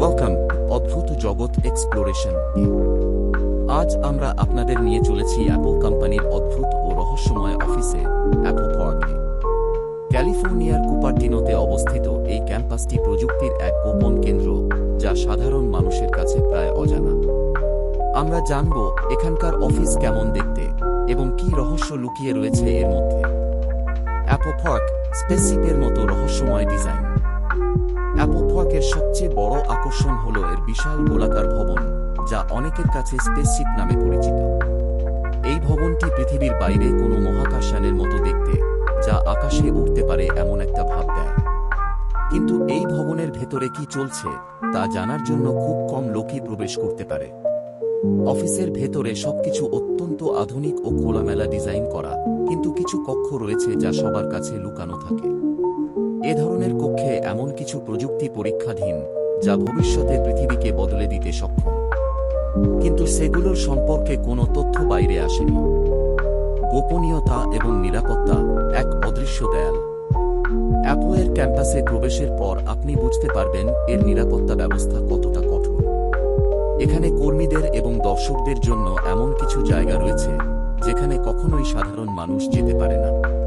Welcome অদ্ভুত জগৎ exploration আজ আমরা আপনাদের নিয়ে চলেছি অ্যাপল কোম্পানির অদ্ভুত ও রহস্যময় অফিসে অ্যাপল পার্কে ক্যালিফোর্নিয়ার কুপারটিনোতে অবস্থিত এই ক্যাম্পাসটি প্রযুক্তির এক গোপন কেন্দ্র, যা সাধারণ মানুষের কাছে প্রায় অজানা। আমরা জানব এখানকার অফিস কেমন দেখতে এবং কি রহস্য লুকিয়ে রয়েছে এর মধ্যে। অ্যাপল পার্ক স্পেসিপের মতো রহস্যময় ডিজাইন। পার্কের সবচেয়ে বড় আকর্ষণ হল এর বিশাল গোলাকার ভবন, যা অনেকের কাছে স্পেসশিপ নামে পরিচিত। এই ভবনটি পৃথিবীর বাইরে কোনো মহাকাশযানের মতো দেখতে, যা আকাশে উঠতে পারে এমন একটা ভাব দেয়। কিন্তু এই ভবনের ভেতরে কি চলছে, তা জানার জন্য খুব কম লোকই প্রবেশ করতে পারে। অফিসের ভেতরে সবকিছু অত্যন্ত আধুনিক ও খোলামেলা ডিজাইন করা, কিন্তু কিছু কক্ষ রয়েছে যা সবার কাছে লুকানো থাকে। এ ধরনের কক্ষে এমন কিছু প্রযুক্তি পরীক্ষাধীন যা ভবিষ্যতে পৃথিবীকে বদলে দিতে সক্ষম। কিন্তু সেগুলোর সম্পর্কে কোনো তথ্য বাইরে আসেনি। গোপনীয়তা এবং নিরাপত্তা এক অদৃশ্য দেয়াল। অ্যাপোয়ের ক্যাম্পাসে প্রবেশের পর আপনি বুঝতে পারবেন এর নিরাপত্তা ব্যবস্থা কতটা কঠোর। এখানে কর্মীদের এবং দর্শকদের জন্য এমন কিছু জায়গা রয়েছে যেখানে কখনোই সাধারণ মানুষ যেতে পারে না।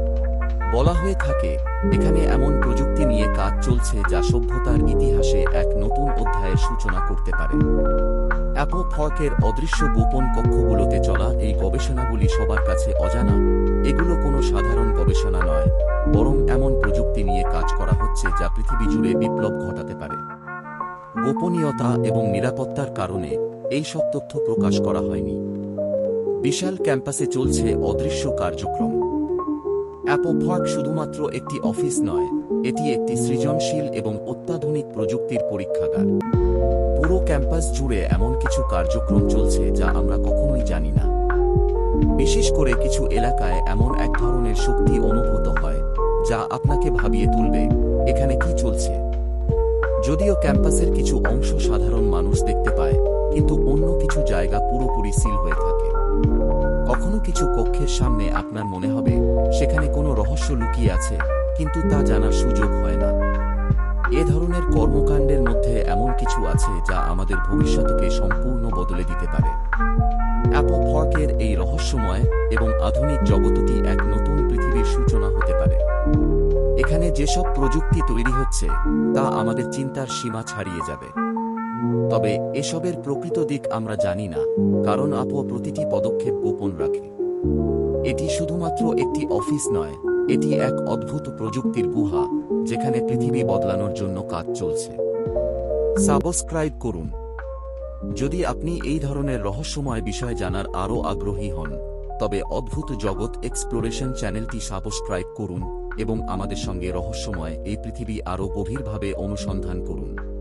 বলা হয়ে থাকে, এখানে এমন প্রযুক্তি নিয়ে কাজ চলছে যা সভ্যতার ইতিহাসে এক নতুন অধ্যায়ের সূচনা করতে পারে। অ্যাপল ফর্কের অদৃশ্য গোপন কক্ষগুলোতে চলা এই গবেষণাগুলি সবার কাছে অজানা। এগুলো কোনো সাধারণ গবেষণা নয়, বরং এমন প্রযুক্তি নিয়ে কাজ করা হচ্ছে যা পৃথিবী জুড়ে বিপ্লব ঘটাতে পারে। গোপনীয়তা এবং নিরাপত্তার কারণে এই সব তথ্য প্রকাশ করা হয়নি। বিশাল ক্যাম্পাসে চলছে অদৃশ্য কার্যক্রম। অ্যাপল পার্ক শুধুমাত্র একটি অফিস নয়, এটি একটি সৃজনশীল এবং অত্যাধুনিক প্রযুক্তির পরীক্ষাগার। পুরো ক্যাম্পাস জুড়ে এমন কিছু কার্যক্রম চলছে যা আমরা কখনোই জানি না। বিশেষ করে কিছু এলাকায় এমন এক ধরনের শক্তি অনুভূত হয়, যা আপনাকে ভাবিয়ে তুলবে, এখানে কি চলছে? যদিও ক্যাম্পাসের কিছু অংশ সাধারণ মানুষ দেখতে পায়, কিন্তু অন্য কিছু জায়গা পুরোপুরি সিল হয়ে থাকে। কিছু কক্ষের সামনে আপনার মনে হবে, সেখানে কোনো রহস্য লুকিয়ে আছে, কিন্তু তা জানার সুযোগ হয় না। এ ধরনের কর্মকাণ্ডের মধ্যে এমন কিছু আছে যা আমাদের ভবিষ্যৎকে সম্পূর্ণ বদলে দিতে পারে। অ্যাপল ফর্কের এই রহস্যময় এবং আধুনিক জগতটি এক নতুন পৃথিবীর সূচনা হতে পারে। এখানে যেসব প্রযুক্তি তৈরি হচ্ছে, তা আমাদের চিন্তার সীমা ছাড়িয়ে যাবে। তবে এসবের প্রকৃত দিক আমরা জানি না, কারণ আপো প্রতিটি পদক্ষেপ গোপন রাখে। এটি শুধুমাত্র একটি অফিস নয়, এটি এক অদ্ভুত প্রযুক্তির গুহা, যেখানে পৃথিবী বদলানোর জন্য কাজ চলছে। সাবস্ক্রাইব করুন। যদি আপনি এই ধরনের রহস্যময় বিষয় জানার আরও আগ্রহী হন, তবে অদ্ভুত জগৎ এক্সপ্লোরেশন চ্যানেলটি সাবস্ক্রাইব করুন এবং আমাদের সঙ্গে রহস্যময় এই পৃথিবী আরও গভীরভাবে অনুসন্ধান করুন।